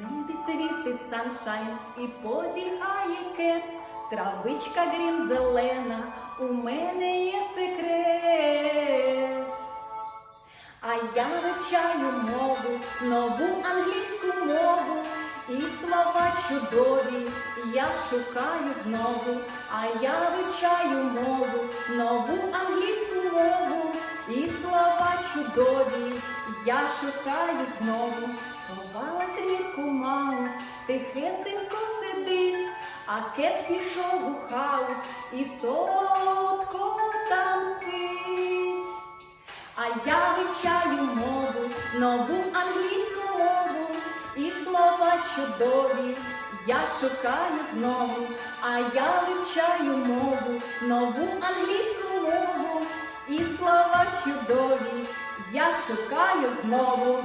небі світить саншайн і позіхає кет, травичка грім зелена, у мене є секрет. А я вивчаю мову, нову англійську мову, і слова чудові я шукаю знову, а я вивчаю мову, нову англійську мову, і слова чудові я шукаю знову. Сховалась рідку тихесенько сидить, а кет пішов у хаус і солодко там спить. А я вивчаю мову, нову англійську мову, і слова чудові я шукаю знову, а я вивчаю мову, нову англійську мову, і слова чудові я шукаю знову.